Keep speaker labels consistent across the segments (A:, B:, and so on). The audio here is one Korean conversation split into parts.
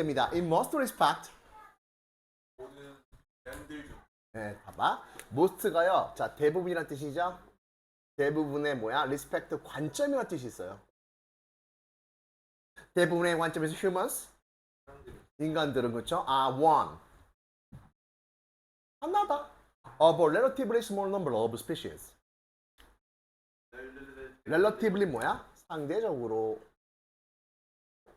A: 문제입니다. In most respect. 네, 봐봐. most가요. 자, 대부분이란 뜻이죠. 대부분의 뭐야? respect 관점이란 뜻이 있어요. 대부분의 관점에서 humans 인간들은 그렇죠? 아, one. 하나다. Of a relatively small number of species. relatively 뭐야? 상대적으로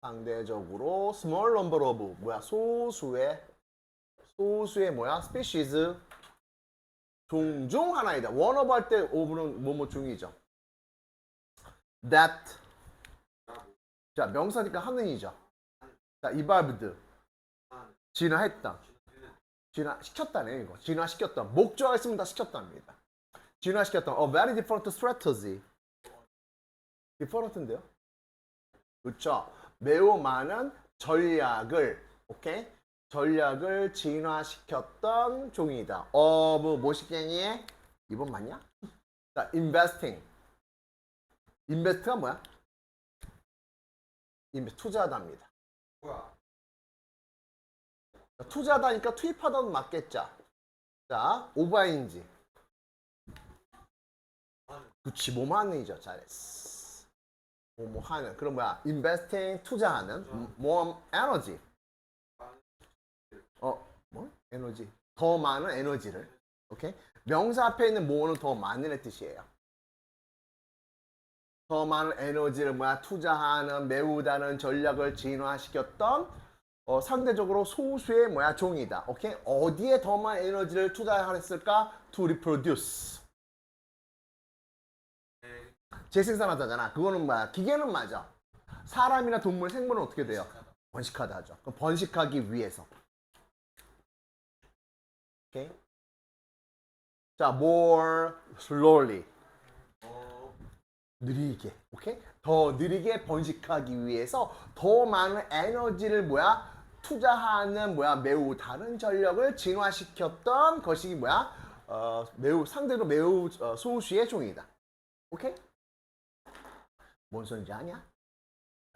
A: 상대적으로 small number of 뭐야? 소수의 소수의 뭐야? species 종종 하나이다. one of 할때 of는 뭐뭐 중이죠. that 자 명사니까 하는이죠. 자 evolved 진화했다. 진화 시켰다네 이거. 진화 시켰다. 목적어 있으면 다 시켰답니다. 진화 시켰다. A very different strategy. different인데요? 그렇죠. 매우 많은 전략을 오케이 전략을 진화시켰던 종이다. of 모시갱이의 이번 맞냐? 자, investing. invest가 뭐야? invest 투자하다입니다.
B: 뭐야
A: 투자하다니까 투입하다는 맞겠죠. 자, 오바인지. 그치, 뭐뭐 하는 이죠. 잘했어. 뭐 뭐 하는. 그럼 뭐야? investing, 투자하는. 뭐, 에너지. 어, 뭐? 에너지. 더 많은 에너지를. 오케이? 명사 앞에 있는 뭐는 더 많은 뜻이에요. 더 많은 에너지를 뭐야? 투자하는, 메우다는 전략을 진화시켰던 어, 상대적으로 소수의 뭐야 종이다. 오케이? 어디에 더 많은 에너지를 투자했을까? To reproduce. 재생산하다잖아. 그거는 뭐야? 기계는 맞아. 사람이나 동물, 생물은 어떻게 돼요? 번식하다 하죠. 그럼 번식하기 위해서. 오케이? 자, more slowly.
B: 어
A: 느리게. 오케이? 더 느리게 번식하기 위해서 더 많은 에너지를 뭐야? 투자하는 뭐야? 매우 다른 전력을 진화시켰던 것이 뭐야? 어, 매우 상대로 매우 어, 소수의 종이다. 오케이? 뭔 소리인지 아냐?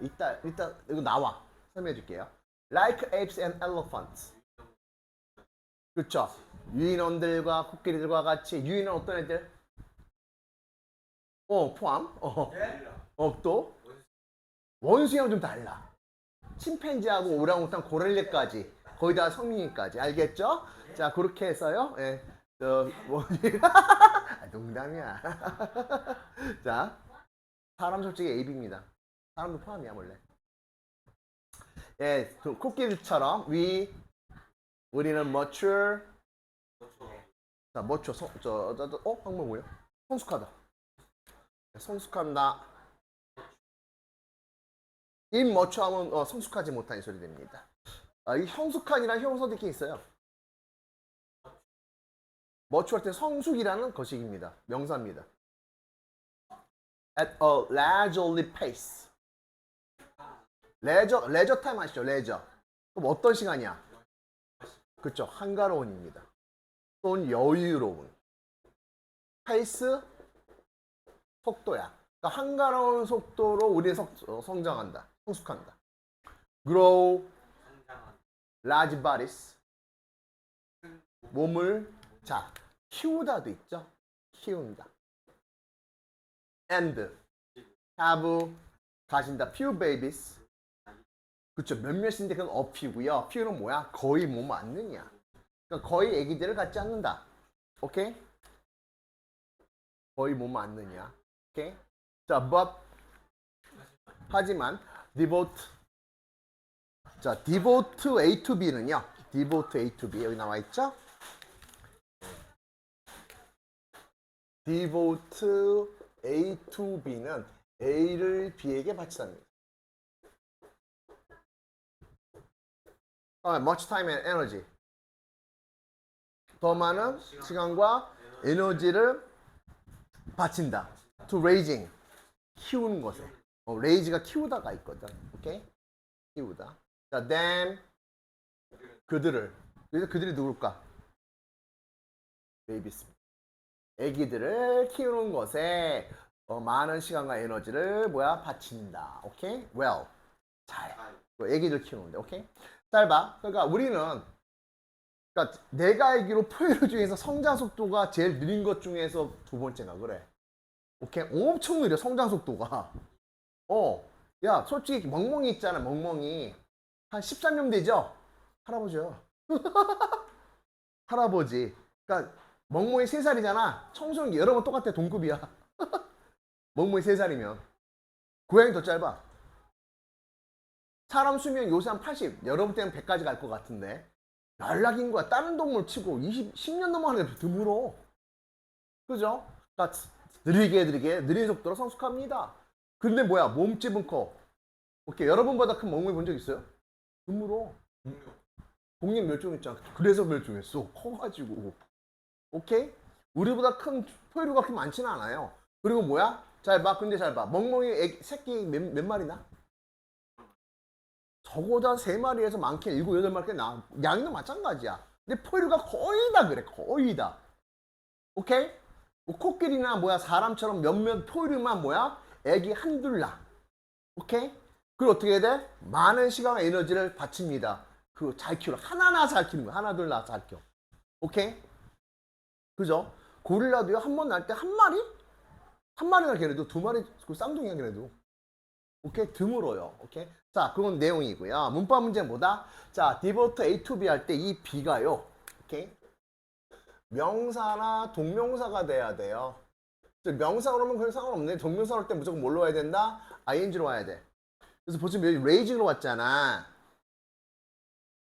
A: 이따 이따 이거 나와 설명해 줄게요. Like apes and elephants. 그렇죠? 유인원들과 코끼리들과 같이 유인은 어떤 애들? 어 포함? 어,
B: 예?
A: 어 또? 원수랑 좀 달라. 침팬지하고 오랑우탄 고릴라까지 거의 다 성민이까지 알겠죠? 자 그렇게 해서요. 예. 저? 아, 농담이야. 자 사람 솔직히 AB입니다. 사람도 포함이야 원래. 예, 그 코끼리처럼 위 우리는 mature 자 mature 성, 저, 저, 저, 어 방금 뭐야? 성숙하다. 성숙한다. 임머추하면 어, 성숙하지 못한 이 소리 됩니다. 아, 이 성숙한이란 형용사도 이렇게 있어요. 머추할 때 성숙이라는 거식입니다. 명사입니다. At a leisurely pace. 레저 레저 타임 아시죠? 레저. 그럼 어떤 시간이야? 그렇죠. 한가로운입니다. 또는 여유로운. 페이스 속도야. 그러니까 한가로운 속도로 우리는 성, 어, 성장한다. 성숙한다. grow large bodies. 몸을 자 키우다도 있죠. 키운다. And have 가진다. few babies. 그렇죠. 몇몇인데 그건 few고요. few는 뭐야? 거의 몸 않느냐. 그러니까 거의 애기들을 갖지 않는다. 오케이? 거의 몸 않느냐. 오케이? 자, but 하지만 devote 자, devote A to B는요. devote A to B 여기 나와 있죠? devote A to B는 A를 B에게 바치답니다. 어, much time and energy. 더 많은 시간과 에너지를 바친다. to raising. 키우는 것에. 어, raise가 키우다가 있거든. 오케이? 키우다. 자, then 그들을. 그들이 누굴까? 베이비스. 애기들을 키우는 것에 어, 많은 시간과 에너지를 뭐야 바친다. 오케이? Well. 잘. 애기들 키우는데, 오케이? 잘 봐. 그러니까 우리는 그러니까 내가 알기로 포유류 중에서 성장 속도가 제일 느린 것 중에서 두 번째가 그래. 오케이? 엄청 느려 성장 속도가. 어, 야, 솔직히 멍멍이 있잖아, 멍멍이 한 13년 되죠? 할아버지요. 할아버지. 그러니까 멍멍이 3살이잖아. 청소년기 여러분 똑같아, 동급이야. 멍멍이 3살이면 고양이 더 짧아. 사람 수명 요새 한 80, 여러분 때는 100까지 갈 것 같은데 연락인 거야. 다른 동물 치고 20, 10년 넘어가는 애 드물어. 그죠? 그러니까 느리게 느리게 느린 속도로 성숙합니다. 근데 뭐야 몸집은 커. 오케이 여러분보다 큰 멍멍이 본 적 있어요? 드물어. 독립 멸종했잖아. 그래서 멸종했어. 커가지고. 오케이? 우리보다 큰 포유류가 그렇게 많지는 않아요. 그리고 뭐야? 잘 봐. 근데 잘 봐. 멍멍이 애기, 새끼 몇, 몇 마리나? 적어도 세 마리에서 많게 일곱 여덟 마리까지 나. 양도 마찬가지야. 근데 포유류가 거의 다 그래. 거의 다. 오케이? 뭐 코끼리나 뭐야 사람처럼 몇몇 포유류만 뭐야? 애기 한둘 나. 오케이? 그리고 어떻게 해야 돼? 많은 시간과 에너지를 바칩니다. 그 잘 키우라. 하나하나 잘 키우는 거야. 하나 둘 나 잘 키워. 오케이? 그죠? 고릴라도요 한 번 날 때 한 마리? 한 마리나 걔네도 두 마리 그 쌍둥이야 걔네도. 오케이 드물어요. 오케이. 자 그건 내용이고요. 문법 문제 뭐다? 자 디보트 A to B 할 때 이 B가요. 오케이. 명사나 동명사가 돼야 돼요. 명사 그러면 그냥 상관없네. 동명사 할때 무조건 뭘로 와야 된다? ing로 와야 돼. 그래서 보시면 여기 raise로 왔잖아.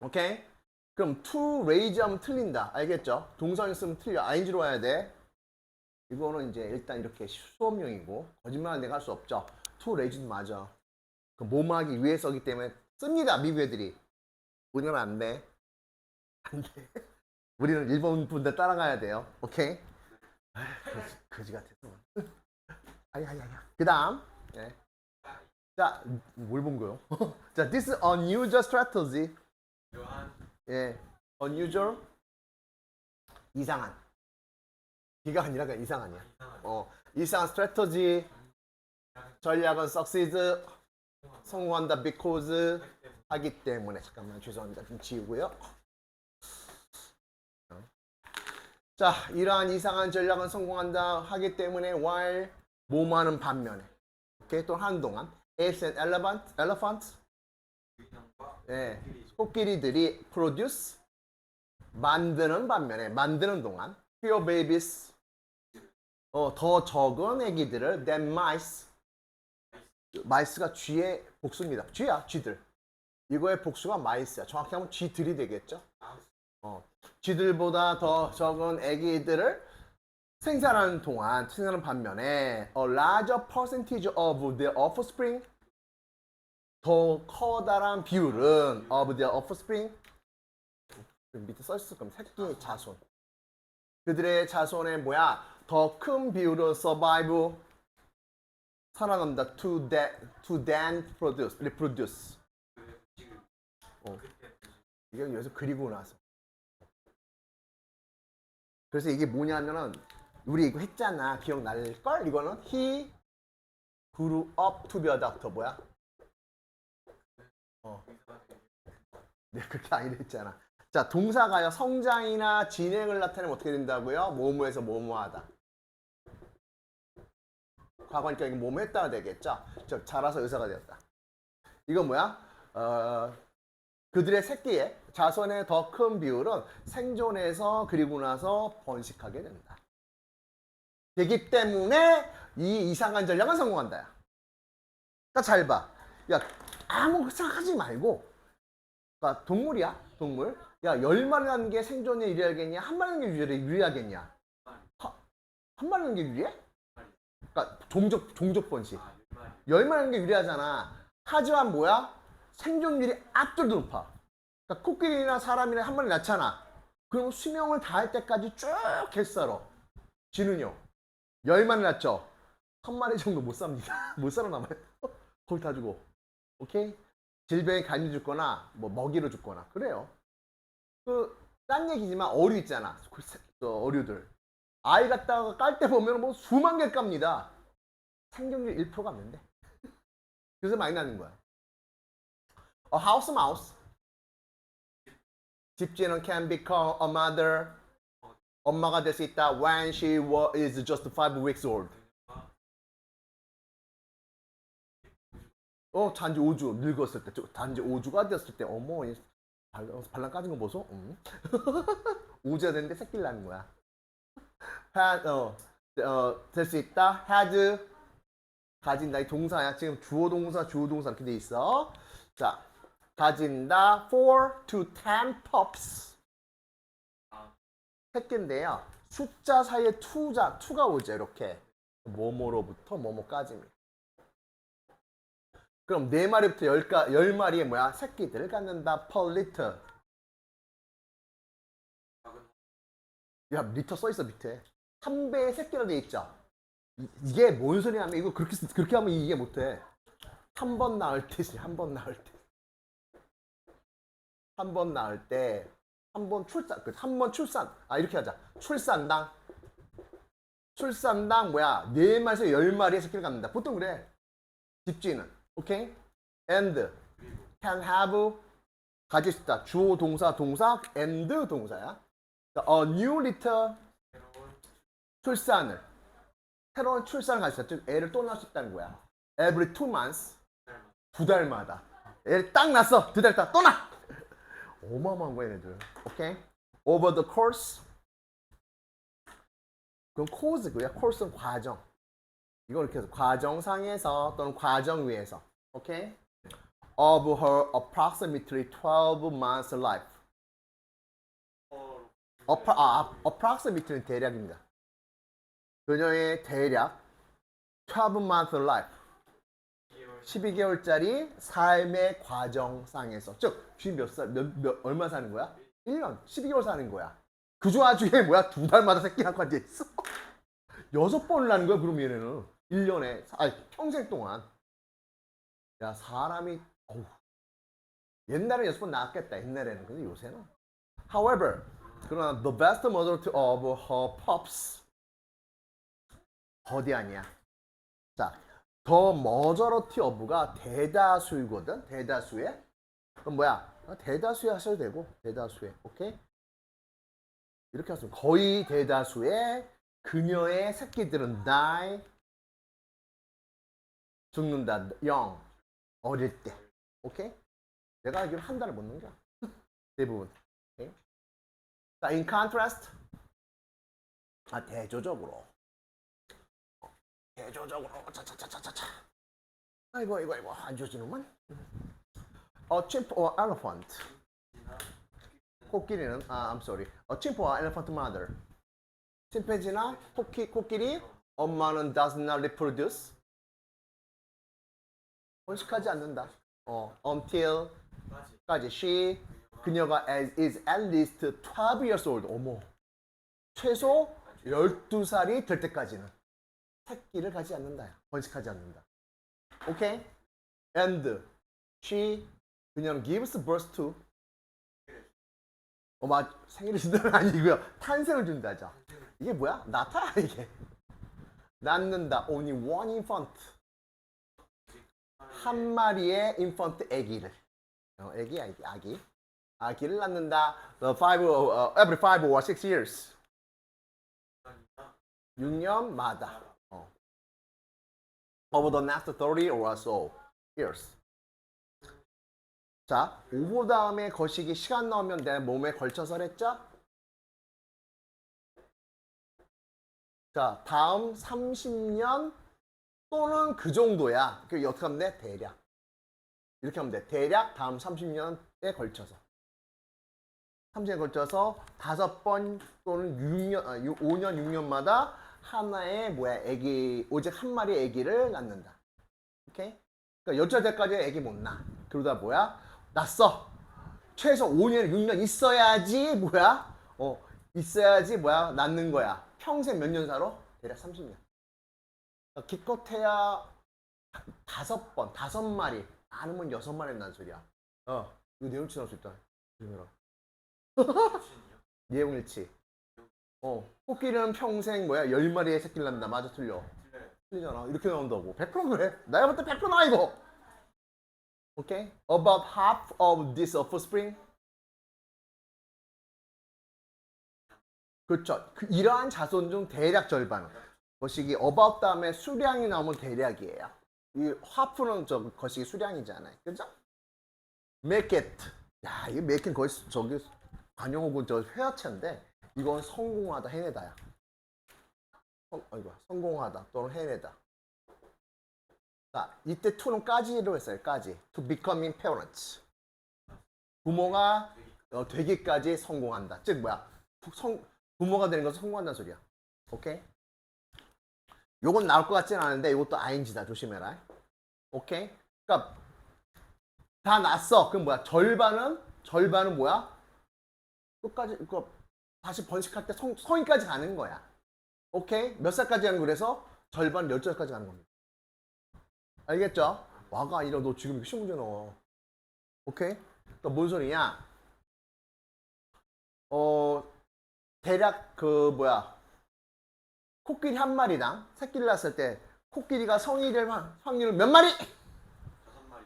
A: 오케이? 그럼 to raise 하면 틀린다. 알겠죠? 동사 있으면 틀려. ing로 와야 돼. 이거는 이제 일단 이렇게 수업용이고 거짓말은 내가 할 수 없죠. to raise도 맞아. 그 몸하기 위해서기 때문에 씁니다. 미국 애들이. 우리는 안 돼. 안 돼. 우리는 일본 분들 따라가야 돼요. 오케이? 아휴, 거지, 같아서. 아니 아니 아니. 그다음. 예. 자, 뭘 본 거요? 자, this is unusual strategy. 예, unusual 이상한. 기가 아니라 이상한이야.
B: 이상한
A: 어, 이상한 strategy 전략은 succeed 성공한다 because 하기 때문에 잠깐만 죄송합니다 좀 지우고요. 어. 자, 이러한 이상한 전략은 성공한다 하기 때문에 while 뭐뭐하는 반면에 오케이 또 한동안 apes and elephant, elephant
B: 유인형과
A: 예, 코끼리들이 produce 만드는 반면에 만드는 동안 fewer babies 어, 더 적은 애기들을 than mice mice가 쥐의 복수입니다. 쥐야 쥐들 이거의 복수가 mice야. 정확히 하면 쥐들이 되겠죠. 어, 쥐들보다 더 적은 애기들을 생산하는 동안 생산하는 반면에 a larger percentage of their offspring 더 커다란 비율은 of their offspring 그 밑에 써있을 겁니다. 새끼 자손. 그들의 자손의 뭐야? 더 큰 비율은 survive 살아남다. to that to then produce reproduce
B: 그 지금
A: 어. 이게 여기서 그리고 나서. 그래서 이게 뭐냐면은 우리 이거 했잖아. 기억날 걸? 이거는? He grew up to be a doctor. 뭐야
B: 되고
A: 네 그렇게 아니라 했잖아. 자 동사가요. 성장이나 진행을 나타내면 어떻게 된다고요? 뭐뭐해서 뭐뭐하다. 과거니까 이거 뭐뭐 했다가 되겠죠? 저 자라서 의사가 되었다. 이건 뭐야? 어, 그들의 새끼의 자손의 더 큰 비율은 생존해서 그리고 나서 번식하게 된다. 되기 때문에 이 이상한 전략은 성공한다 그러니까 잘 봐. 야 아무 생각하지 말고. 그러니까 동물이야 동물. 야 열 마리 나는 게 생존에 유리하겠냐? 한 마리 나는 게 유리, 유리하겠냐? 하, 한 마리 나는 게 유리해? 그러니까 종족 종족 번식.
B: 아 율말
A: 열 마리 나는 게 유리하잖아. 하지만 뭐야? 생존율이 압도적으로 높아. 그러니까 코끼리나 사람이나 한 마리 낳잖아. 그럼 수명을 다할 때까지 쭉 개썰어 쥐는요? 열 마리 낳죠? 한 마리 정도 못 삽니다. 못 살아남아요. 거기 다 주고 오케이 질병에 간이 죽거나 뭐 먹이로 죽거나 그래요. 그 딴 얘기지만 어류 있잖아. 그 새- 그 어류들 아이 갖다가 깔 때 보면 뭐 수만 개 깝니다. 생존율 1%가 안 된대. 그래서 많이 나는 거야. A house mouse. 집쥐는 can become a mother. 엄마가 될 수 있다 when she wa- is just five weeks old. 어, 단지 5주 늙었을 때, 저- 단지 5주가 됐을 때, 어머, 어, 발랑 까진 거 보소? 응? 5주가 됐는데 새끼를 낳는 거야. had, 어, 어, 될 수 있다. had, 가진다. 이 동사야. 지금 주어 동사, 주어 동사 이렇게 돼 있어. 자, 가진다. 4 to 10 pups. 새끼인데요. 숫자 사이에 투자, 투가 오죠. 이렇게. 뭐뭐로부터 뭐뭐까지입니다. 그럼 네 마리부터 열, 가, 열 마리의 뭐야? 새끼들을 갖는다. per litter. 야, 리터 써 있어 밑에. 한 배의 새끼로 돼 있죠. 이- 이게 뭔 소리냐면 이거 그렇게 쓰- 그렇게 하면 이해 못 해. 한번 낳을 때지 한번 낳을 때. 한번 낳을 때, 한 번 출산, 한 번 출산. 아 이렇게 하자. 출산당. 출산당 뭐야? 네 마리에서 열 마리의 새끼를 갖는다. 보통 그래. 집쥐는. 오케이? and can have 가질 수 있다. 주어 동사 동사 and 동사야. 자, a new litter 출산을 새로운 출산을 가질 수 있다. 즉 애를 또 낳을 수 있다는 거야. every two months 두 달마다 애를 딱 낳았어. 두달 있다 또 낳. 어마어마한 거야 얘네들. 오케이? over the course 그럼 course고요. course는 과정. 이걸 이렇게 해서 과정상에서 또는 과정 위에서 오케이? of her approximately 12 months life. 어파, 아, approximate는 대략입니다. 그녀의 대략 12 month life. 12개월짜리 삶의 과정상에서 즉 지금 몇 살, 몇, 몇, 얼마 사는 거야? 1년, 12개월 사는 거야. 그 와중에 뭐야? 두 달마다 새끼 낳고 앉아있어. 여섯 번을 낳는 거야, 그럼 얘네는. 1년에, 아니, 평생 동안. 야, 사람이, 어우. 옛날에 여섯 번 낳았겠다, 옛날에는. 근데 요새는. However, 그러나 the best majority of her pups. 거디 아니야. 자, the majority of가 대다수이거든, 대다수의. 그럼 뭐야? 아, 대다수에 하셔도 되고, 대다수에. 오케이? 이렇게 하시면 거의 대다수의 그녀의 새끼들은 die 죽는다. 영. 어릴 때. 오케이? 내가 알기로 한 달을 못 넘겨. 대부분. 오케이? 자 in contrast. 아 대조적으로. 어, 대조적으로. 차차차차차차. 아이고 아이고 아이고. 안 좋지는만. a chimp or elephant? 코끼리는 아 I'm sorry. a chimp or elephant mother? 침팬지나 코끼, 코끼리? 엄마는 does not reproduce 번식하지 않는다. 어, until 까지 she 그녀가 as, is at least 12 years old. 어머. 최소 12살이 될 때까지는 새끼를 가지 않는다. 번식하지 않는다. 오케이 and she 그녀는 gives birth to 어마 생일을 준다는 아니고요. 탄생을 준다죠. 이게 뭐야? 나타 이게. 낳는다. Only one infant 한 마리의 infant 아기를 어, 아기 아기 아기 아기를 낳는다 the five uh, every five or six years 6년마다 어. over the next 30 or so years 자 5호 다음에 거시기 시간 나오면 내 몸에 걸쳐서 했죠 자 다음 30년 또는 그 정도야 그 어떻게 하면 돼 대략 이렇게 하면 돼 대략 다음 30년에 걸쳐서 30년에 걸쳐서 다섯 번 또는 6년, 아, 6, 5년, 6년마다 하나의 뭐야 애기 오직 한 마리 애기를 낳는다. 오케이? 그러니까 열차 때까지 애기 못 낳아. 그러다 뭐야? 낳았어. 최소 5년, 6년 있어야지 뭐야? 어 있어야지 뭐야? 낳는 거야. 평생 몇 년 살아? 대략 30년. 기껏해야 다섯 번, 다섯 마리, 많으면 여섯 마리 낳는 소리야. 어 이거 내용 치할 수 있다. 조심해라. 예용일치. 어, 코끼리는 평생 뭐야? 열 마리의 새끼를 낳는다. 맞아, 틀려. 틀리잖아. 이렇게 나온다고. 100% 그래. 내가 볼때 100% 나와, 이거. Okay? About half of this offspring. 그렇죠. 그 이러한 자손 중 대략 절반은. 거시기 about 다음에 수량이 나오면 대략이에요. 이 half는 저 거시기 수량이잖아요. 그죠? make it. 야, 이게 make it 거의 수- 저기 관용어군 저 회화체인데 이건 성공하다 해내다야. 성, 아이고, 성공하다 또는 해내다. 자, 이때 to는 까지로 했어요. 까지. to becoming parents. 부모가 어, 되기까지 성공한다. 즉 뭐야? 부, 성, 부모가 되는 것은 성공한다는 소리야. 오케이? 요건 나올 것 같진 않은데 이것도 ing다. 조심해라. 오케이? 그러니까 다 났어. 그럼 뭐야? 절반은 절반은 뭐야? 끝까지 그 다시 번식할 때 성, 성인까지 가는 거야. 오케이? 몇 살까지 하는 그래서 절반 10살까지 가는 겁니다. 알겠죠? 와가 아니라 너 지금 시험 문제 넣어. 오케이? 그러니까 뭔 소리냐? 어, 대략 그 뭐야? 코끼리 한 마리당 새끼를 낳았을 때 코끼리가 성이 될 확- 확률 몇 마리?
B: 다섯 마리.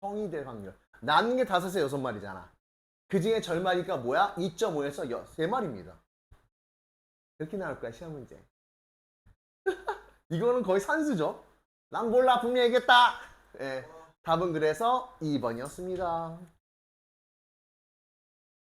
A: 성이 될 확률. 낳는 게 다섯에 여섯 마리잖아. 그 중에 절마리가 뭐야? 2.5에서 세 마리입니다. 이렇게 나올 거야 시험 문제. 이거는 거의 산수죠. 난 몰라 분명히 얘기했다. 예, 답은 그래서 2번이었습니다.